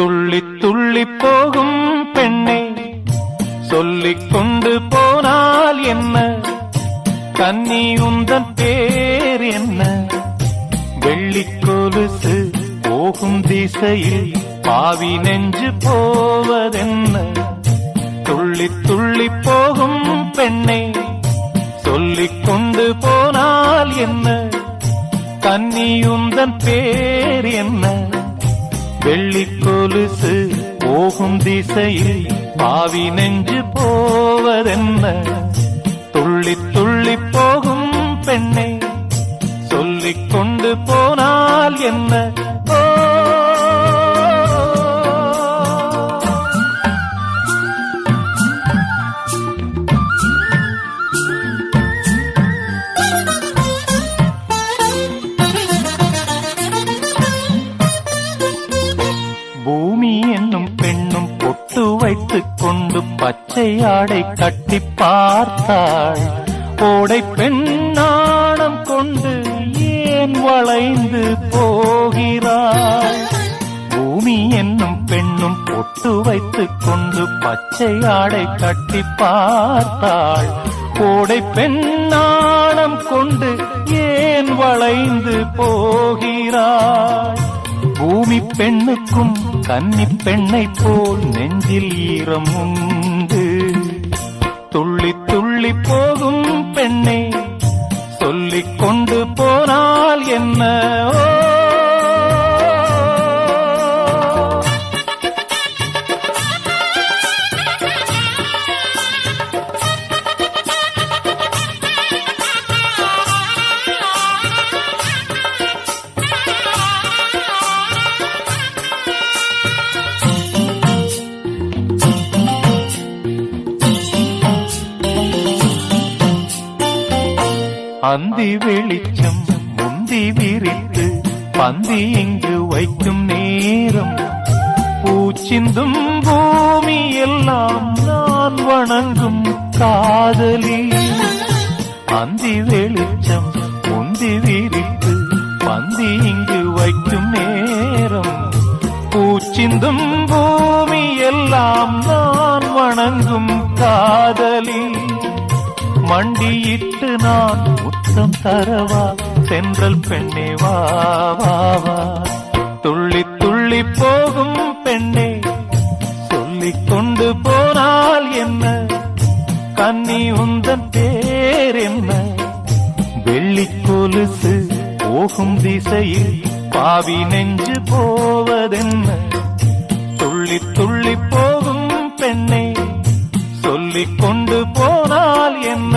துள்ளி துள்ளி போகும் பெண்ணை சொல்லிக் கொண்டு போனால் என்ன? கன்னி உந்தன் பேர் என்ன? வெள்ளி கொலுசு போகும் திசையில் பாவி நெஞ்சு போவதென்ன? துள்ளி துள்ளி போகும் பெண்ணை சொல்லிக் கொண்டு போனால் என்ன? கன்னியுந்தன் பேர் என்ன? வெள்ளி கொலுசு போகும் திசையில் பாவி நெஞ்சு போவதென்ன? துள்ளி துள்ளி போகும் பெண்ணை சொல்லிக் கொண்டு போனால் என்ன? பூமி என்னும் பெண்ணும் பொட்டு வைத்துக் கொண்டு பச்சை ஆடை கட்டி பார்த்தாள். ஓடை பெண்ணாணம் கொண்டு ஏன் வளைந்து போகிறாள்? பூமி என்னும் பெண்ணும் பொட்டு வைத்துக் கொண்டு பச்சை ஆடை கட்டி பார்த்தாள். கோடை பெண்ணாணம் கொண்டு ஏன் வளைந்து போகிறாள்? பூமி பெண்ணுக்கும் கன்னி பெண்ணை போல் நெஞ்சில் ஈரம் உண்டு அந்தி வெளிச்சம் முந்தி விரித்து பந்தி இங்கு வைக்கும் நேரம். பூச்சிந்தும் பூமி எல்லாம் நான் வணங்கும் காதலி. அந்தி வெளிச்சம் முந்தி விரித்து பந்தி இங்கு வைக்கும் நேரம். பூச்சிந்தும் பூமி எல்லாம் நான் வணங்கும் காதலி. மண்டியிட்டு நான் முத்தம் தரவா? சென்றல் பெண்ணே வா வா துள்ளி துள்ளி போகும் பெண்ணே சொல்லிக் கொண்டு போனால் என்ன? கன்னி உந்தன் பேர் என்ன? வெள்ளி கொலுசு போகும் திசையில் பாவி நெஞ்சு போவதென்ன? துள்ளி துள்ளி போகும் பெண்ணே சொல்லிக் கொண்டு போனால் என்ன?